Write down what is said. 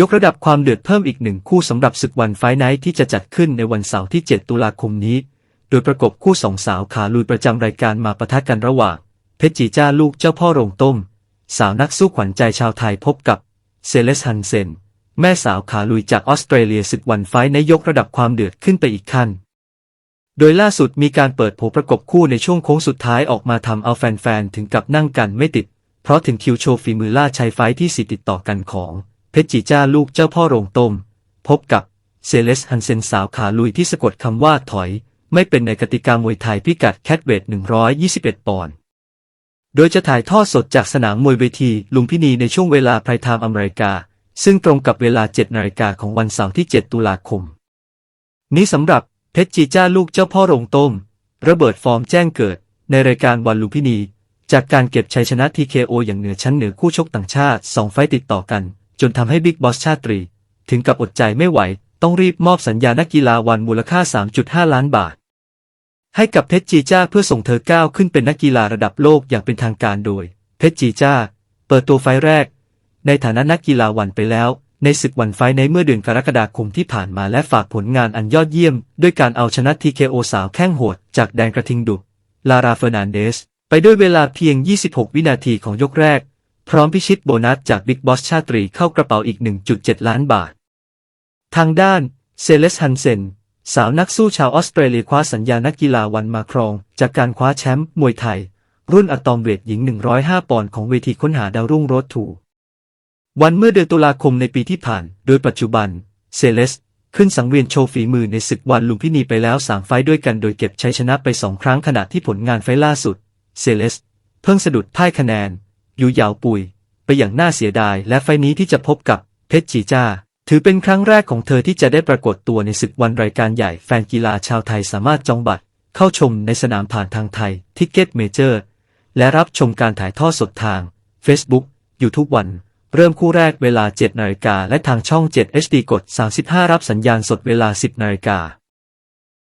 ยกระดับความเดือดเพิ่มอีกหนึ่งคู่สำหรับศึกวันไฟไนท์ที่จะจัดขึ้นในวันเสาร์ที่ 7 ตุลาคมนี้ โดยประกบคู่สองสาวขาลุยประจำรายการมาปะทะกันระหว่าง เพชรจีจ้าลูกเจ้าพ่อโรงต้ม สาวนักสู้ขวัญใจชาวไทยพบกับเซเลสฮันเซน แม่สาวขาลุยจากออสเตรเลียศึกวันไฟท์ในยกระดับความเดือดขึ้นไปอีกขั้น โดยล่าสุดมีการเปิดโผประกบคู่ในช่วงโค้งสุดท้ายออกมาทำเอาแฟนๆถึงกับนั่งกันไม่ติด เพราะถึงคิวโชว์ฝีมือล่าชัยไฟท์ที่สี่ติดต่อกันของ เพชรจีจ้าลูกเจ้าพ่อโรงต้ม พบกับเซเลสฮันเซนสาวขาลุยที่สะกดคำว่าถอย ไม่เป็นในกติกามวยไทยพิกัดแคทเวท 121 ปอนด์ โดยจะถ่ายทอดสดจากสนามมวยเวทีลุมพินีในช่วงเวลาไพรไทม์อเมริกา ซึ่งตรงกับเวลา 7 นาฬิกาของวันเสาร์ที่ 7 ตุลาคม นี้สำหรับเพชรจีจ้าลูกเจ้าพ่อโรงต้ม ระเบิดฟอร์มแจ้งเกิด ในรายการวันลุมพินี จากการเก็บชัยชนะ TKO อย่างเหนือชั้นเหนือคู่ชกต่างชาติ 2 ไฟต์ติดต่อกัน จนทำให้บิ๊กบอสชาตรี ถึงกับอดใจไม่ไหว ต้องรีบมอบสัญญานักกีฬาวันมูลค่า 3.5 ล้านบาท ให้กับเพชรจีจ้าเพื่อส่งเธอก้าวขึ้นเป็นนักกีฬาระดับโลกอย่างเป็นทางการโดย เพชรจีจ้า เปิดตัวไฟแรก ในฐานะนักกีฬาวันไปแล้ว ในศึกวันไฟในเมื่อเดือนกรกฎาคมที่ผ่านมาและฝากผลงานอันยอดเยี่ยม ด้วยการเอาชนะ TKO สาวแข้งโหด จากแดนกระทิงดุลาราเฟอร์นันเดสไปด้วยเวลาเพียง 26 วินาทีของยกแรก พร้อมพิชิตโบนัสจากบิ๊กบอสชาตรีเข้ากระเป๋าอีก 1.7 ล้านบาท ทางด้านเซเลสฮันเซนสาวนักสู้ชาวออสเตรเลียคว้าสัญญานักกีฬาวันมาครอง จากการคว้าแชมป์มวยไทย รุ่นอะตอมเวทหญิง 105 ปอนด์ของเวทีค้นหาดาวรุ่งโรดทูวันเมื่อเดือนตุลาคมในปีที่ผ่าน โดยปัจจุบัน เซเลส ขึ้นสังเวียนโชว์ฝีมือในศึกวันลุมพินีไปแล้ว 3 ไฟด้วยกันโดยเก็บชัยชนะไป 2 ครั้งขณะที่ผลงานไฟล่าสุด เซเลส เพิ่งสะดุดพ่ายคะแนน อยู่ยาวปุย ไปอย่างน่าเสียดาย และไฟนี้ที่จะพบกับเพชรจีจ้า ถือเป็นครั้งแรกของเธอที่จะได้ปรากฏตัวในศึกวันรายการใหญ่แฟนกีฬาชาวไทยสามารถจองบัตร เข้าชมในสนามผ่านทางไทยทิกเก็ตเมเจอร์ และรับชมการถ่ายทอดสดทาง Facebook อยู่ทุกวัน เริ่มคู่แรกเวลา 7นาฬิกาและทางช่อง 7 HD กด 35 รับสัญญาณสดเวลา 10นาฬิกา